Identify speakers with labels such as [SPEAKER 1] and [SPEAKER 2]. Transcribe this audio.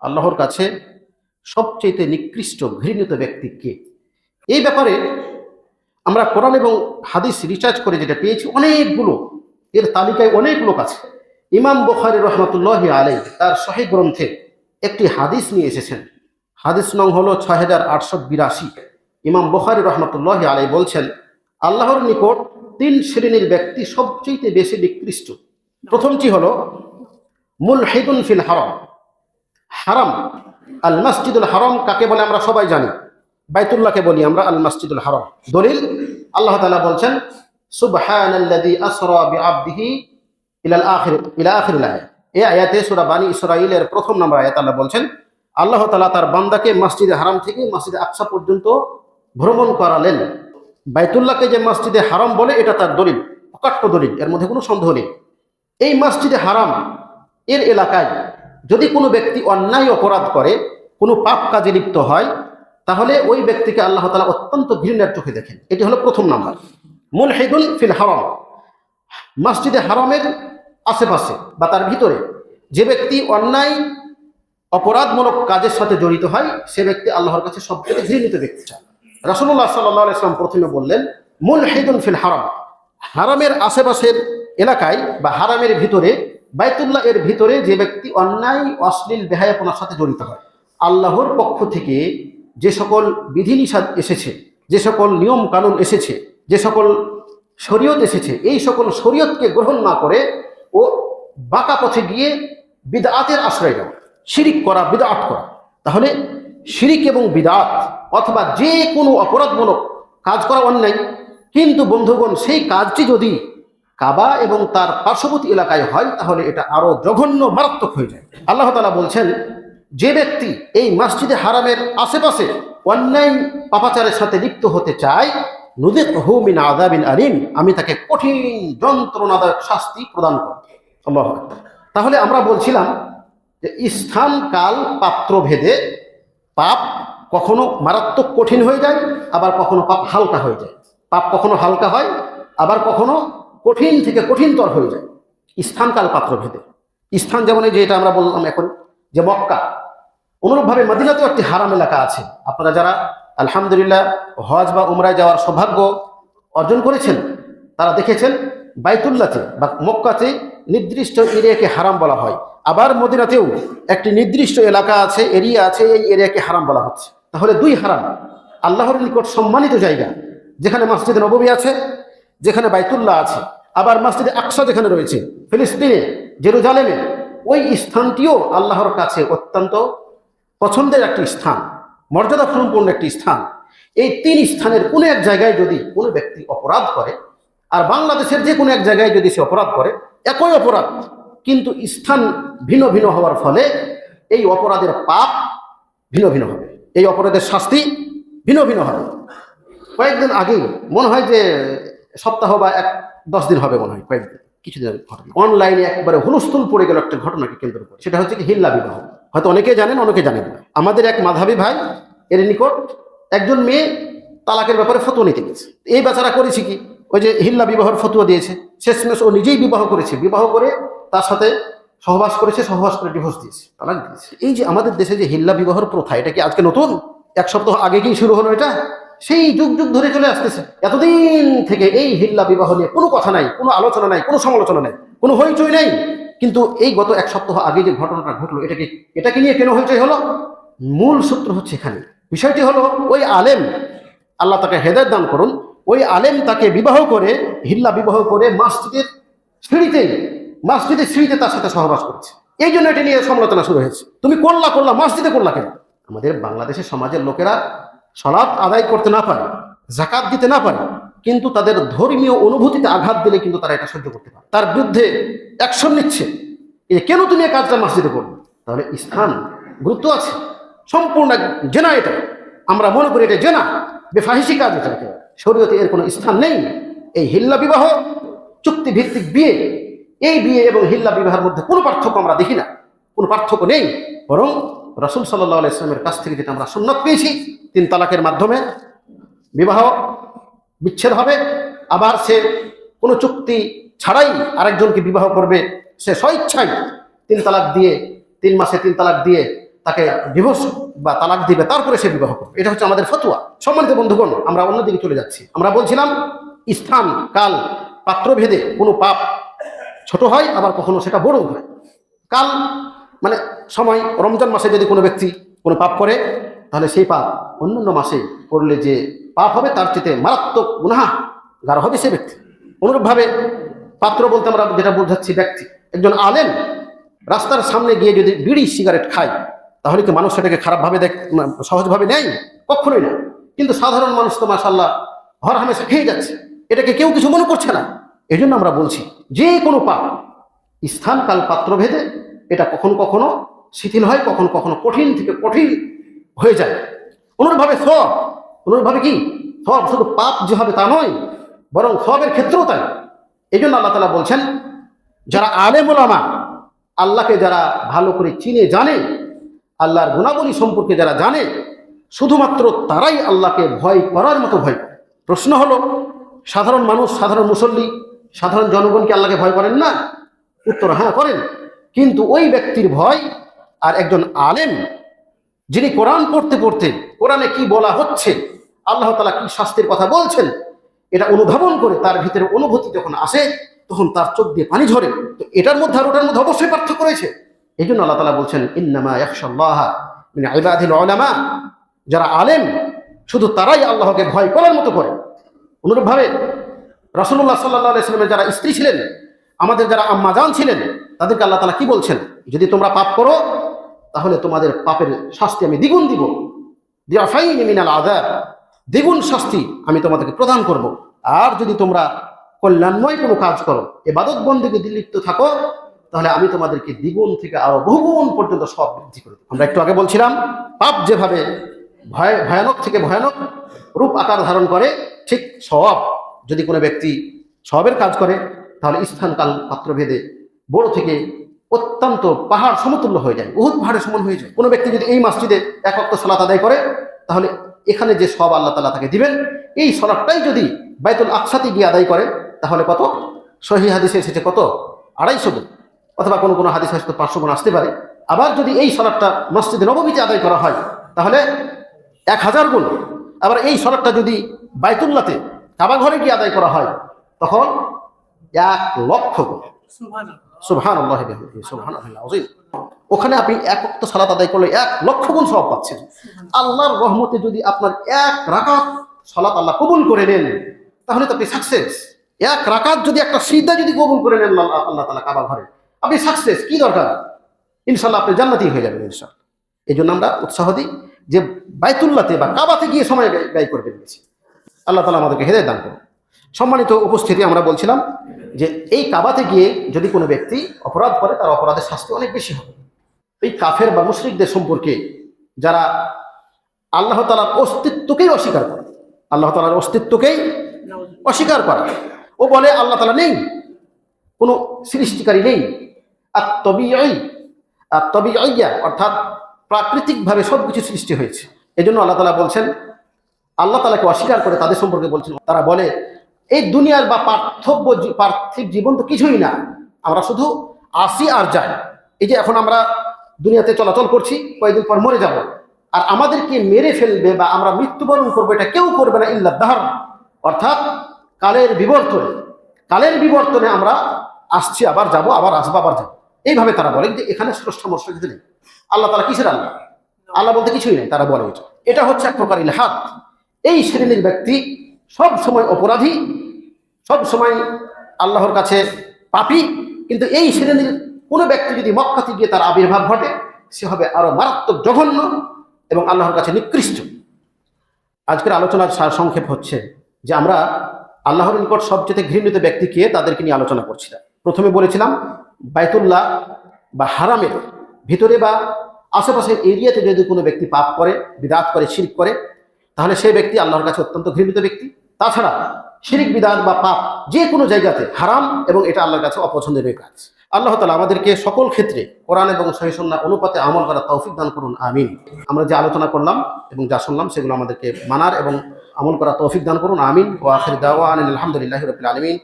[SPEAKER 1] আল্লাহর কাছে সবচেয়ে নিকৃষ্ট, ঘৃণিত ব্যক্তি কে? এই ব্যাপারে আমরা কোরআন এবং হাদিস রিসার্চ করে যেটা পেয়েছি, অনেকগুলো। এর তালিকায় অনেক লোক আছে। ইমাম বখারি রহমতুল্লাহ আলাই তার শহীদ গ্রন্থে একটি হাদিস নিয়ে এসেছেন। হাদিস নং হলো ছয় হাজার আটশো বিরাশি। ইমাম বখারি রহমতুল্লাহ আলাই বলছেন, আল্লাহর নিকট তিন শ্রেণির ব্যক্তি সবচেয়ে বেশি নিকৃষ্ট। প্রথমটি হলো মুল হেদুন ফিল হারাম। হারাম। আল মসজিদুল হারাম কাকে বলে আমরা সবাই জানি? বাইতুল্লাহকে বলি আমরা আল মসজিদুল হারাম। দলিল, আল্লাহ তালা বলছেন, সুবহানাল্লাযী আসরা বিআবদিহি ইলাল আখির, ইলা আখিরিল আয়াত। এই আয়াতে সূরা বানি প্রথম নম্বর আয়াত আল্লাহ বলছেন, আল্লাহ তাআলা তার বান্দাকে মসজিদে হারাম থেকে মসজিদে আকসা পর্যন্ত ভ্রমণ করালেন। বাইতুল্লাহকে যে মসজিদে হারাম বলে, এটা তার দলিল, অকাট্য দলিল, এর মধ্যে কোনো সন্দেহ নেই। এই মসজিদে হারাম, এর এলাকায় যদি কোনো ব্যক্তি অন্যায় অপরাধ করে, কোনো পাপ কাজে লিপ্ত হয়, তাহলে ওই ব্যক্তিকে আল্লাহ তালা অত্যন্ত ঘৃণার চোখে দেখেন। এটি হলো প্রথম নাম্বার। মুল হেদুল ফিল হারম। মসজিদে হারামের আশেপাশে বা তার ভিতরে যে ব্যক্তি অন্যায়, অপরাধমূলক কাজের সাথে জড়িত হয়, সে ব্যক্তি আল্লাহর কাছে সবচেয়ে ঘৃণিত ব্যক্তি রাসুল্লাহ সাল্লাহ ইসলাম প্রথমে বললেন মুল হেদুল ফিল হারম। হারামের আশেপাশের এলাকায় বা হারামের ভিতরে বাইতুল্লাহ এর ভিতরে যে ব্যক্তি অন্যায়, অশ্লীল বেহায়াপনার সাথে জড়িত হয়, আল্লাহর পক্ষ থেকে যে সকল বিধিনিষেধ এসেছে, যে সকল নিয়ম কানুন এসেছে, যে সকল শরীয়ত এসেছে, এই সকল শরীয়তকে গ্রহণ না করে ও বাঁকা পথে গিয়ে বিদাতের আশ্রয় নেওয়া, শিরিক করা বিদাত করা, তাহলে শিরিক এবং বিদাত অথবা যে কোনো অপরাধমূলক কাজ করা অন্যায়, কিন্তু বন্ধুগণ, সেই কাজটি যদি কাবা এবং তার পার্শ্ববর্তী এলাকায় হয়, তাহলে এটা আরও জঘন্য, মারাত্মক হয়ে যায়। আল্লাহ তালা বলছেন, যে ব্যক্তি এই মসজিদে হারামের আশেপাশে অন্যায় পাপাচারের সাথে লিপ্ত হতে চায় নুদিক হুমিন আদাবিন আলিম, আমি তাকে কঠিন যন্ত্রণাদায়ক শাস্তি প্রদান করব। তাহলে আমরা বলছিলাম যে স্থান কাল পাত্র ভেদে পাপ কখনো মারাত্মক কঠিন হয়ে যায়, আবার কখনো পাপ হালকা হয়ে যায়। পাপ কখনো হালকা হয়, আবার কখনো কঠিন থেকে কঠিনতর হয়ে যায়। স্থানকাল পাত্র ভেদে স্থান যেমন এই যে এটা আমরা বললাম এখন, যে মক্কা। অনুরূপভাবে মদিনাতেও একটি হারাম এলাকা আছে। আপনারা যারা আলহামদুলিল্লাহ হজ বা উমরায় যাওয়ার সৌভাগ্য অর্জন করেছেন, তারা দেখেছেন বাইতুল্লাতে বা মক্কাতে নির্দিষ্ট এরিয়াকে হারাম বলা হয়। আবার মদিনাতেও একটি নির্দিষ্ট এলাকা আছে, এরিয়া আছে, এই এরিয়াকে হারাম বলা হচ্ছে। তাহলে দুই হারাম। আল্লাহর নিকট সম্মানিত জায়গা, যেখানে মসজিদে নববী আছে যেখানে বাইতুল্লাহ আছে, আবার মসজিদে আকসা যেখানে রয়েছে, ফিলিস্তিনে, জেরুজালেমে, ওই স্থানটিও আল্লাহর কাছে অত্যন্ত পছন্দের একটি স্থান মর্যাদা সম্পূর্ণ একটি স্থান। এই তিন স্থানের কোনো এক জায়গায় যদি কোনো ব্যক্তি অপরাধ করে, আর বাংলাদেশের যে কোনো এক জায়গায় যদি সে অপরাধ করে, একই অপরাধ, কিন্তু স্থান ভিন্ন ভিন্ন হওয়ার ফলে এই অপরাধের পাপ ভিন্ন ভিন্ন হবে, এই অপরাধের শাস্তি ভিন্ন ভিন্ন হবে। কয়েকদিন আগেই মনে হয় যে সপ্তাহ বা এক, দশ দিন হবে মনে হয় কয়েকদিন কিছুদিন ঘটনা। অনলাইনে একবারে হুলস্থুল পড়ে গেল একটা ঘটনাকে কেন্দ্র করে। সেটা হচ্ছে কি হিল্লা বিবাহ। হয়তো অনেকে জানেন অনেকে জানেন না। আমাদের এক মাধাবী ভাই, এর নিকট একজন মেয়ে তালাকের ব্যাপারে ফতুয়া নিতে গেছে। এই বেচারা করেছে কি? ওই যে হিল্লা বিবাহের ফতুয়া দিয়েছে, শেষমেশ ও নিজেই বিবাহ করেছে। বিবাহ করে তার সাথে সহবাস করেছে, সহবাস করে ডিভোর্স দিয়েছে, তালাক দিয়েছে। এই যে আমাদের দেশে যে হিল্লা বিবাহর প্রথা, এটা কি আজকে নতুন? এক সপ্তাহ আগে কি শুরু হলো এটা? সেই যুগ যুগ ধরে চলে আসতেছে। এতদিন থেকে এই হিল্লা বিবাহ নিয়ে কোনো কথা নাই, কোনো আলোচনা নাই, কোনো সমালোচনা নাই, কোনো হইচই নাই। কিন্তু এই গত এক সপ্তাহ আগে যে ঘটনাটা ঘটলো এটাকে এটাকে নিয়ে কেন হইচই হলো? মূল সূত্র হচ্ছে এখানে। বিষয়টি হলো, ওই আলেম আল্লাহ তাকে হেদায়ত দান করুন, ওই আলেম তাকে বিবাহ করে, হিল্লা বিবাহ করে মসজিদের সিঁড়িতেই মসজিদের সিঁড়িতে তার সাথে সহবাস করছে। এই জন্য এটা নিয়ে সমালোচনা শুরু হয়েছে। তুমি করলা করলা, মসজিদে করলা কেন? আমাদের বাংলাদেশের সমাজের লোকেরা সলাৎ আদায় করতে না পারে জাকাত দিতে না পারে, কিন্তু তাদের ধর্মীয় অনুভূতিতে আঘাত দিলে কিন্তু তারা এটা সহ্য করতে পারে। তার বিরুদ্ধে অ্যাকশন নিচ্ছে। যে কেন তুমি এই কাজটা মসজিদে করবে? তাহলে স্থান গুরুত্ব আছে। সম্পূর্ণ জেনা এটা। আমরা মনে করি এটা জেনা। বেফাহিসি কাজ এটা। শরীয়তে এর কোনো স্থান নেই। এই হিল্লা বিবাহ চুক্তি ভিত্তিক বিয়ে, এই বিয়ে এবং হিল্লা বিবাহের মধ্যে কোনো পার্থক্য আমরা দেখি না। কোনো পার্থক্য নেই। বরং রসুল সাল্লাহ ইসলামের কাছ থেকে যেটা আমরা সুন্নত পেয়েছি, তিন তালাকের মাধ্যমে বিবাহ বিচ্ছেদ হবে। আবার সে কোনো চুক্তি ছাড়াই আরেকজনকে বিবাহ করবে, সে স্বইচ্ছায় তিন তালাক দিয়ে, তিন মাসে তিন তালাক দিয়ে তাকে ডিভোর্স বা তালাক দিবে, তারপরে সে বিবাহ করবে। এটা হচ্ছে আমাদের ফতুয়া। সম্মানিত বন্ধুগণ, আমরা অন্যদিকে চলে যাচ্ছি। আমরা বলছিলাম, স্থান, কাল, পাত্রভেদে কোনো পাপ ছোট হয়, আবার কখনো সেটা বড় হয়। কাল মানে সময়, রমজান মাসে যদি কোনো ব্যক্তি কোনো পাপ করে, তাহলে সেই পাপ অন্যান্য মাসে করলে যে পাপ হবে, তার চেয়ে মারাত্মক গুনাহা গার হবে সে ব্যক্তি। অনুরূপভাবে পাত্র বলতে আমরা যেটা বোঝাচ্ছি ব্যক্তি। একজন আলেম রাস্তার সামনে গিয়ে যদি বিড়ি সিগারেট খায়, তাহলে কি মানুষ সেটাকে খারাপভাবে দেখ সহজভাবে নেয়? কখনোই না। কিন্তু সাধারণ মানুষ তো মাসাল্লাহ হর হামেশা খেয়ে যাচ্ছে। এটাকে কেউ কিছু মনে করছে না। এই জন্য আমরা বলছি, যে কোনো পাপ স্থান কাল পাত্রভেদে এটা কখনো কখনো শিথিল হয়, কখনো কখনো কঠিন থেকে কঠিন হয়ে যায়। অনুরূপভাবে সব, অনুরূপভাবে কি? সব শুধু পাপ যে হবে তা নয়, বরং সবের ক্ষেত্রেও তাই। এই জন্য আল্লাহ তালা বলছেন, যারা আলেম ওলামা আল্লাহকে যারা ভালো করে চিনে, জানে, আল্লাহর গুণাবলী সম্পর্কে যারা জানে, শুধুমাত্র তারাই আল্লাহকে ভয় করার মতো ভয় প্রশ্ন হলো, সাধারণ মানুষ, সাধারণ মুসল্লি, সাধারণ জনগণকে আল্লাহকে ভয় করেন না? উত্তর হ্যাঁ করেন। কিন্তু ওই ব্যক্তির ভয় আর একজন আলেম যিনি কোরআন পড়তে পড়তে কোরআনে কি বলা হচ্ছে, আল্লাহ তালা কি শাস্তির কথা বলছেন, এটা অনুধাবন করে তার ভিতরে অনুভূতি যখন আসে, তখন তার চোখ দিয়ে পানি ঝরে। তো এটার মধ্যে আর ওটার মধ্যে অবশ্যই পার্থক্য রয়েছে। এই জন্য আল্লাহ তালা বলছেন, ইন্নামা একশাল্লাহ মানে ইবাদিল ওলামা যারা আলেম, শুধু তারাই আল্লাহকে ভয় করার মতো করে। অনুরূপভাবে রসুল্লাহ সাল্লাহ ইসলামের যারা স্ত্রী ছিলেন আমাদের যারা আম্মা আম্মাজান ছিলেন, তাদেরকে আল্লাহ তালা কি বলছেন? যদি তোমরা পাপ করো, তাহলে তোমাদের পাপের শাস্তি আমি দ্বিগুণ দিব। আদার দ্বিগুণ শাস্তি আমি তোমাদেরকে প্রদান করব। আর যদি তোমরা কল্যাণময় কোনো কাজ করো এবাদত বন্দিকে দিলিপ্ত থাকো, তাহলে আমি তোমাদেরকে দ্বিগুণ থেকে আরও বহুগুণ পর্যন্ত সব বৃদ্ধি করে আমরা একটু আগে বলছিলাম, পাপ যেভাবে ভয়, ভয়ানক থেকে ভয়ানক রূপ আকার ধারণ করে, ঠিক সব, যদি কোনো ব্যক্তি সবের কাজ করে তাহলে কাল পাত্রভেদে বড় থেকে অত্যন্ত পাহাড় সমতুল্য হয়ে যায়, বহুত পাহাড়ের সমান হয়ে যায়। কোনো ব্যক্তি যদি এই মসজিদে এক অক্ত সালাত আদায় করে, তাহলে এখানে যে সব আল্লাহ তালা তাকে দিবেন, এই সলাপটাই যদি বাইতুল আকসাতে গিয়ে আদায় করে, তাহলে কত? সহি হাদিসে এসেছে কত? আড়াইশো গুণ। অথবা কোনো কোনো হাদিস হয়তো পাঁচশো গুণ আসতে পারে। আবার যদি এই সলাপটা মসজিদে নবমীতে আদায় করা হয়, তাহলে এক হাজার গুণ। আবার এই সলাপটা যদি বাইতুল্লাতে কাবা ঘরে গিয়ে আদায় করা হয়, তখন এক লক্ষ গুণ। সুবহান ওখানে আপনি এক অক্ত সালাত আদায় করলে এক লক্ষ গুণ সব পাচ্ছেন। আল্লাহর রহমতে যদি আপনার এক রাকাত সালাত আল্লাহ কবুল করে নেন তাহলে তো আপনি সাকসেস এক রাকাত যদি একটা সিদ্ধা যদি কবুল করে নেন আল্লাহ তালা কাবা ঘরে আপনি সাকসেস কি দরকার? ইনশাল্লাহ আপনি জান্নাতি হয়ে যাবেন ইনশাল্লাহ এই জন্য আমরা উৎসাহ দিই যে বাইতুল্লাতে বা কাবাতে গিয়ে সময় ব্যয়- ব্যয় করবেন বেশি আল্লাহ তালা আমাদেরকে হেদায় দান করুন। সম্মানিত উপস্থিতি আমরা বলছিলাম যে এই কাবাতে গিয়ে যদি কোনো ব্যক্তি অপরাধ করে, তার অপরাধের শাস্তি অনেক বেশি হবে। এই কাফের বা মুশরিকদের সম্পর্কে যারা আল্লাহ তালার অস্তিত্বকেই অস্বীকার করে, আল্লাহ তালার অস্তিত্বকেই অস্বীকার করা। ও বলে, আল্লাহ তালা নেই, কোনো সৃষ্টিকারী নেই। আর তবি আর তবি অর্থাৎ প্রাকৃতিকভাবে সব কিছু সৃষ্টি হয়েছে। এই জন্য আল্লাহ তালা বলছেন, আল্লাহ তালাকে অস্বীকার করে তাদের সম্পর্কে বলছেন। তারা বলে এই দুনিয়ার বা পার্থব্য পার্থিব জীবন তো কিছুই না। আমরা শুধু আসি আর যাই। এই যে এখন আমরা দুনিয়াতে চলাচল করছি, কয়েকদিন পর মরে যাব। আর আমাদেরকে মেরে ফেলবে বা আমরা মৃত্যুবরণ করব এটা কেউ করবে না ইল্লা দাহার। অর্থাৎ কালের বিবর্তনে কালের বিবর্তনে আমরা আসছি, আবার যাব, আবার আসব, আবার যাব। এইভাবে তারা বলে যে এখানে স্রষ্টা মস্ত কিছু নেই, আল্লাহ তারা কিসের আল্লাহ? আল্লাহ বলতে কিছুই নেই, তারা বলে এটা। হচ্ছে এক প্রকার ইলহাদ। এই শ্রেণির ব্যক্তি সব সময় অপরাধী সব সময় আল্লাহর কাছে পাপী, কিন্তু এই শ্রেণির কোনো ব্যক্তি যদি মক্কাতে গিয়ে তার আবির্ভাব ঘটে, সে হবে আরও মারাত্মক জঘন্য এবং আল্লাহর কাছে নিকৃষ্ট। আজকের আলোচনার সার সংক্ষেপ হচ্ছে যে আমরা আল্লাহর নিকট সবচেয়ে ঘৃণিত ব্যক্তিকে তাদেরকে নিয়ে আলোচনা করছিলাম। প্রথমে বলেছিলাম, বাইতুল্লাহ বা হারামের ভিতরে বা আশেপাশের এরিয়াতে যদি কোনো ব্যক্তি পাপ করে, বিদাত করে, শিরিক করে, তাহলে সেই ব্যক্তি আল্লাহর কাছে অত্যন্ত ঘৃণিত ব্যক্তি। তাছাড়া শিরিক বিধান বা পাপ যে কোনো জায়গাতে হারাম এবং এটা আল্লাহর কাছে অপছন্দের কাজ। আল্লাহ তালা আমাদেরকে সকল ক্ষেত্রে কোরআন এবং সহিসন্না অনুপাতে আমল করা তৌফিক দান করুন, আমিন। আমরা যে আলোচনা করলাম এবং যা শুনলাম সেগুলো আমাদেরকে মানার এবং আমল করা তৌফিক দান করুন, আমিন। ও আখির দাওয়ান আলহামদুলিল্লাহ রবিল আলমিন।